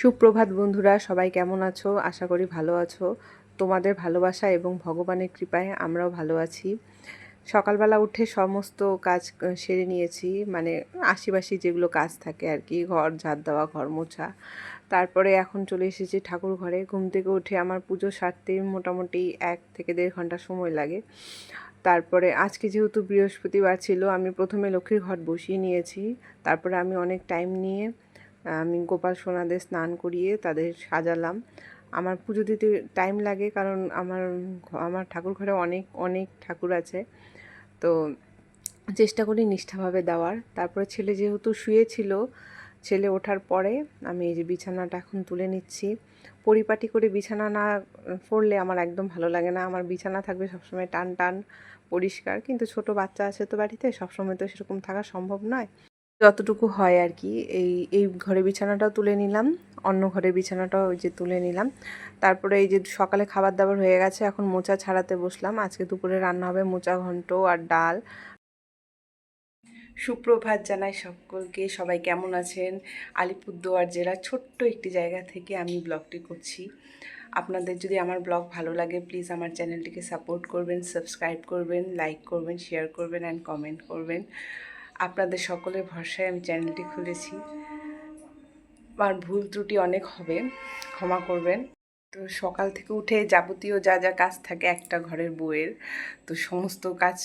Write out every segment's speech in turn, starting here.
সুপ্রভাত বন্ধুরা, সবাই কেমন আছো? আশা করি ভালো আছো। তোমাদের ভালোবাসা এবং ভগবানের কৃপায় আমরাও ভালো আছি। সকালবেলা উঠে সমস্ত কাজ সেরে নিয়েছি। মানে আশিবাসি যেগুলো কাজ থাকে আর কি, ঘর ঝাড় দেওয়া, ঘর মোছা। তারপরে এখন চলে এসেছি ঠাকুর ঘরে। ঘুম থেকে উঠে আমার পুজো সারতে মোটামুটি এক থেকে দেড় ঘণ্টা সময় লাগে। তারপরে আজকে যেহেতু বৃহস্পতিবার ছিল, আমি প্রথমে লক্ষ্মীর ঘট বসিয়ে নিয়েছি। তারপরে আমি অনেক টাইম নিয়ে আমি গোপাল সোনাদের স্নান করিয়ে তাদের সাজালাম। আমার পুজো দিতে টাইম লাগে কারণ আমার আমার ঠাকুর ঘরে অনেক অনেক ঠাকুর আছে। তো চেষ্টা করি নিষ্ঠাভাবে দেওয়ার। তারপরে ছেলে যেহেতু শুয়েছিল, ছেলে ওঠার পরে আমি এই যে বিছানাটা এখন তুলে নিচ্ছি। পরিপাটি করে বিছানা না পড়লে আমার একদম ভালো লাগে না। আমার বিছানা থাকবে সবসময় টান টান, পরিষ্কার। কিন্তু ছোট বাচ্চা আছে তো বাড়িতে, সবসময় তো সেরকম থাকা সম্ভব নয়। যতটুকু হয় আর কি এই এই ঘরে বিছানাটাও তুলে নিলাম, অন্য ঘরের বিছানাটাও ওই যে তুলে নিলাম। তারপরে এই যে সকালে খাবার দাবার হয়ে গেছে, এখন মোচা ছাড়াতে বসলাম। আজকে দুপুরে রান্না হবে মোচা, ঘন্ট আর ডাল। সুপ্রভাত জানাই সকলকে, সবাই কেমন আছেন? আলিপুরদুয়ার জেলার ছোট্ট একটি জায়গা থেকে আমি ব্লগটি করছি। আপনাদের যদি আমার ব্লগ ভালো লাগে প্লিজ আমার চ্যানেলটিকে সাপোর্ট করবেন সাবস্ক্রাইব করবেন লাইক করবেন শেয়ার করবেন অ্যান্ড কমেন্ট করবেন। আপনাদের সকলের ভরসায় আমি চ্যানেলটি খুলেছি। আর ভুল ত্রুটি অনেক হবে, ক্ষমা করবেন। তো সকাল থেকে উঠে যাবতীয় যা যা কাজ থাকে একটা ঘরের বউয়ের, তো সমস্ত কাজ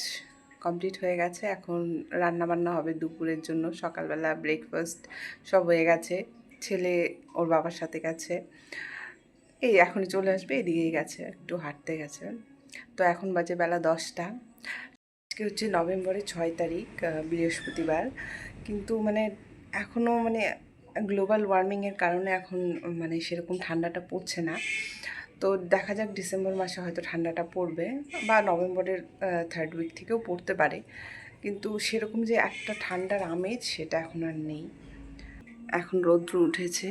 কমপ্লিট হয়ে গেছে। এখন রান্না বান্না হবে দুপুরের জন্য, সকালবেলা ব্রেকফাস্ট সব হয়ে গেছে। ছেলে ওর বাবার সাথে গেছে। এই এখনই চলে আসবে, এদিকেই গেছে, একটু হাঁটতে গেছে। তো এখন বাজে বেলা দশটা। আজকে হচ্ছে নভেম্বরের ছয় তারিখ বৃহস্পতিবার। কিন্তু মানে এখনও মানে গ্লোবাল ওয়ার্মিংয়ের কারণে এখন মানে সেরকম ঠান্ডাটা পড়ছে না। তো দেখা যাক ডিসেম্বর মাসে হয়তো ঠান্ডাটা পড়বে বা নভেম্বরের থার্ড উইক থেকেও পড়তে পারে। কিন্তু সেরকম যে একটা ঠান্ডার আমেজ সেটা এখন আর নেই। এখন রৌদ্র উঠেছে।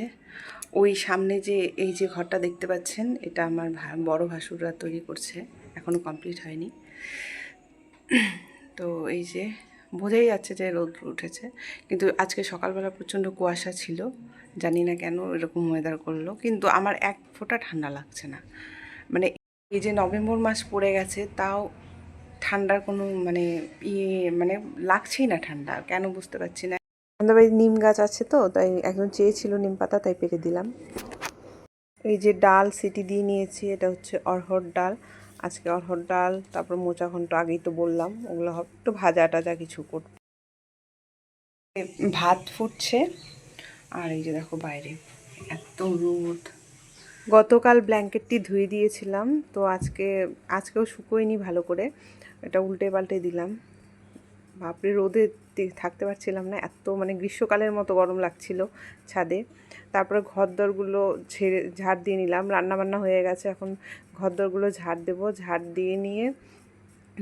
ওই সামনে যে এই যে ঘরটা দেখতে পাচ্ছেন, এটা আমার বড় ভাসুররা তৈরি করছে। এখনও কমপ্লিট হয়নি। তো এই যে বোঝাই যাচ্ছে যে রৌদ্র উঠেছে। কিন্তু আজকে সকালবেলা প্রচণ্ড কুয়াশা ছিল, জানি না কেন এরকম ওয়েদার করল। কিন্তু আমার এক ফোঁটা ঠান্ডা লাগছে না। মানে এই যে নভেম্বর মাস পড়ে গেছে, তাও ঠান্ডার কোনো মানে ইয়ে মানে লাগছেই না ঠান্ডা, কেন বুঝতে পারছি না। আমাদের নিম গাছ আছে তো, তাই একজন চেয়েছিল নিম পাতা, তাই পেরে দিলাম। এই যে ডাল সিটি দিয়ে নিয়েছি, এটা হচ্ছে অরহর ডাল। আজকে অরহর ডাল, তারপর মোচা ঘন্ট আগেই তো বললাম, ওগুলো একটু ভাজা টাজা কিছু করব। ভাত ফুটছে, আর এই যে দেখো বাইরে, এত রোদ। গতকাল ব্ল্যাঙ্কেটটি ধুয়ে দিয়েছিলাম, তো আজকে, আজকেও শুকোয়নি ভালো করে, এটা উল্টে পাল্টে দিলাম। বাপরে, রোদে থাকতে পারছিলাম না, এত মানে গ্রীষ্মকালের মতো গরম লাগছিল ছাদে। তারপরে ঘরদরগুলো ঝেড়ে, ঝাড় দিয়ে নিলাম রান্না বান্না হয়ে গেছে, এখন ঘরদরগুলো ঝাড় দেবো, ঝাড় দিয়ে নিয়ে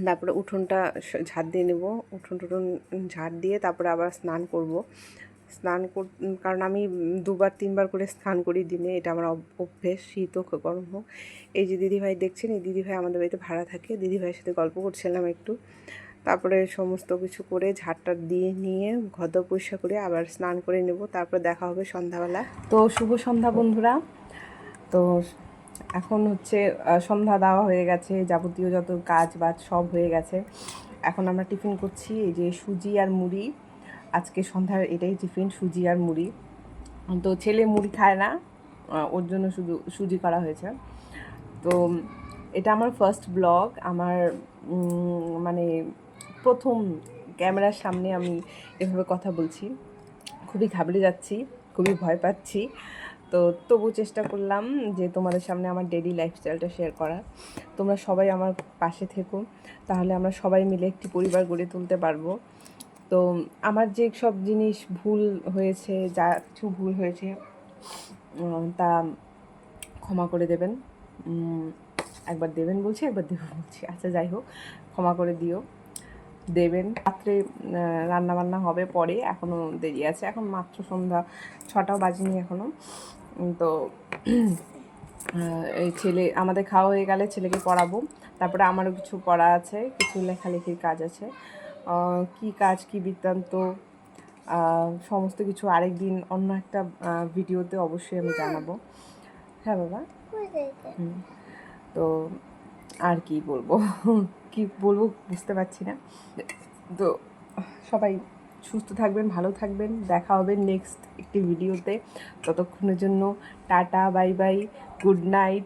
তারপরে উঠোনটা ঝাড় দিয়ে নেব। উঠোন টুঠোন ঝাড় দিয়ে তারপরে আবার স্নান করব। স্নান কর, কারণ আমি দুবার, তিনবার করে স্নান করি দিনে। এটা আমার অভ- অভ্যেস, শীত হোক গরম হোক। এই যে দিদিভাই দেখছেন, এই দিদিভাই আমাদের বাড়িতে ভাড়া থাকে। দিদিভাইয়ের সাথে গল্প করছিলাম একটু। তারপরে সমস্ত কিছু করে ঝাড়টা দিয়ে নিয়ে ঘর পরিষ্কার করে আবার স্নান করে নেব। তারপরে দেখা হবে সন্ধ্যাবেলা। তো শুভ সন্ধ্যা বন্ধুরা। তো এখন হচ্ছে সন্ধ্যা দেওয়া হয়ে গেছে, যাবতীয় যত কাজ বাজ সব হয়ে গেছে। এখন আমরা টিফিন করছি এই যে সুজি আর মুড়ি। আজকে সন্ধ্যার এটাই টিফিন, সুজি আর মুড়ি। তো ছেলে মুড়ি খায় না ওর জন্য শুধু সুজি করা হয়েছে। তো এটা আমার ফার্স্ট ব্লগ আমার মানে প্রথম ক্যামেরার সামনে আমি এভাবে কথা বলছি। খুবই ঘাবড়ে যাচ্ছি, খুবই ভয় পাচ্ছি। তো তবু চেষ্টা করলাম যে তোমাদের সামনে আমার ডেলি লাইফস্টাইলটা শেয়ার করার। তোমরা সবাই আমার পাশে থেকো, তাহলে আমরা সবাই মিলে একটি পরিবার গড়ে তুলতে পারব। তো আমার যে সব জিনিস ভুল হয়েছে, যা কিছু ভুল হয়েছে তা ক্ষমা করে দেবেন। একবার দেবেন বলছি, একবার দেবেন বলছি। আচ্ছা যাই হোক, ক্ষমা করে দিও। দেবেন। রাত্রে রান্না বান্না হবে পরে এখনও দেরি আছে। এখন মাত্র সন্ধ্যা ছটাও বাজেনি এখনও তো, এই ছেলে, আমাদের খাওয়া হয়ে গেলে ছেলেকে পড়াবো। তারপরে আমারও কিছু পড়া আছে, কিছু লেখালেখির কাজ আছে। কি কাজ, কি বৃত্তান্ত সমস্ত কিছু আরেক দিন অন্য একটা ভিডিওতে অবশ্যই আমি জানাব। হ্যাঁ বাবা? তো, আর কি বলব? কি বলব বুঝতে পারছি না। তো, সবাই সুস্থ থাকবেন, ভালো থাকবেন। দেখা হবে নেক্সট একটি ভিডিওতে ততক্ষণের জন্য tata bye bye good night